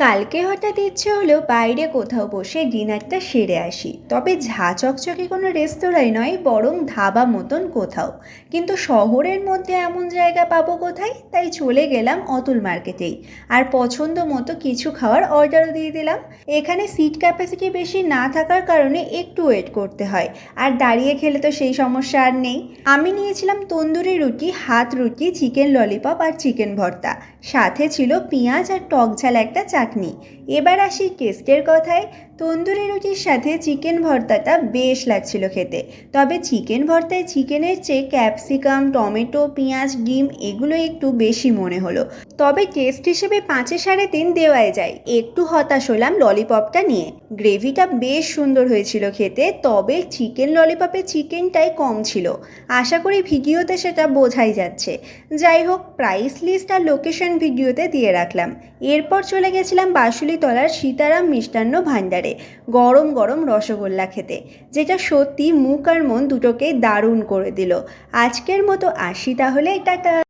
কালকে হঠাৎ ইচ্ছে হলো বাইরে কোথাও বসে ডিনারটা সেরে আসি। তবে ঝা চকচকে কোনো রেস্তোরাঁয় নয়, বরং ধাবা মতন কোথাও। কিন্তু শহরের মধ্যে এমন জায়গা পাবো কোথায়? তাই চলে গেলাম অতুল মার্কেটেই। আর পছন্দ মতো কিছু খাওয়ার অর্ডারও দিয়ে দিলাম। এখানে সিট ক্যাপাসিটি বেশি না থাকার কারণে একটু ওয়েট করতে হয়। আর দাঁড়িয়ে খেলে তো সেই সমস্যা আর নেই। আমি নিয়েছিলাম তন্দুরি রুটি, হাত রুটি চিকেন ললিপপ আর চিকেন ভর্তা। সাথে ছিল পেঁয়াজ আর টক ঝাল একটা চাটনি এবার আসি টেস্টের কথায়। তন্দুরি রুটির সাথে চিকেন ভর্তাটা বেশ লাগছিল খেতে। তবে চিকেন ভর্তায় চিকেনের চেয়ে ক্যাপসিকাম, টমেটো, পেঁয়াজ, ডিম এগুলো একটু বেশি মনে হলো। তবে টেস্ট হিসেবে পাঁচে সাড়ে তিন দেওয়াই যায়। একটু হতাশ হলাম ললিপপটা নিয়ে। গ্রেভিটা বেশ সুন্দর হয়েছিল খেতে, তবে চিকেন ললিপপে চিকেনটাই কম ছিল। আশা করি ভিডিওতে সেটা বোঝাই যাচ্ছে। যাই হোক, প্রাইস লিস্ট আর লোকেশন ভিডিওতে দিয়ে রাখলাম। এরপর চলে গেছিলাম বাসুলিতলার সীতারাম মিষ্টান্ন ভাণ্ডারে। গরম গরম রসগোল্লা খেতে, যেটা সত্যি মুখ আর মন দুটোকেই দারুণ করে দিল। আজকের মতো আসি তাহলে, টাটা।